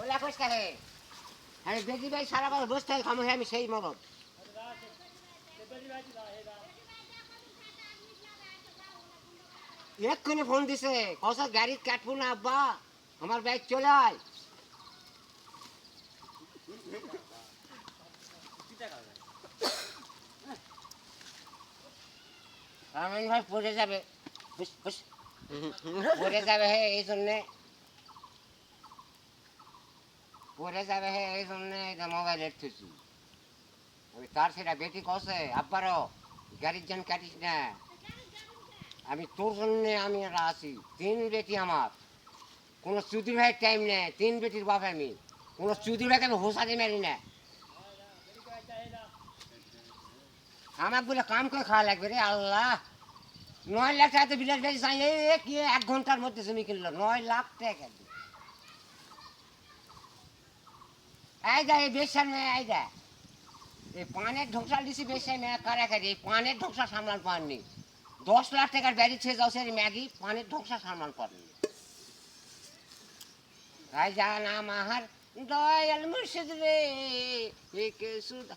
OLA আমি বেদি ভাই সারা বছর বসে থাকি খামো আমি সেই মরদ। এক্ষুনি ফোন দিছে কস গাড়ি কাটবো না আব্বা? আমার বাইক চলে আয়। আমি ভাই পড়ে যাবে। পড়ে যাবে হে এই জন্যে। পড়ে যাবে হে, এই আমি তার সেটা বেটি কষে আব্বারও, গাড়ির জন্য কাটিস না। আমি তোর জন্য আমি আছি, তিন বেটি আমার। কোনো চুদির ভাইয়ের টাইম নেই, তিন বেটির বাপ আমি। কোনো চুদির ভাইকে আমি হোসাতে মারি না। আমার বলে কাম করে খাওয়া লাগবে রে আল্লাহ। নয় লাখ টাকা তো বিলাস গাড়ি চাই কি, এক ঘণ্টার মধ্যে জমি কিনলো, নয় লাখ টাকা। দিয়ে। এই বেশার মেয়ে আয়গা এই পানের ঢোকসা দিছি বেশার মেয়ে, কারা কারি এই পানের ঢোকসা সামলান পাননি। দশ লাখ টাকার ব্যারি ছেড়ে যাও সে ম্যাগি, পানের ঢোকসা সামলান পাননি। তাই নাম আহার, দয়াল মুর্শিদ রে একে সুদা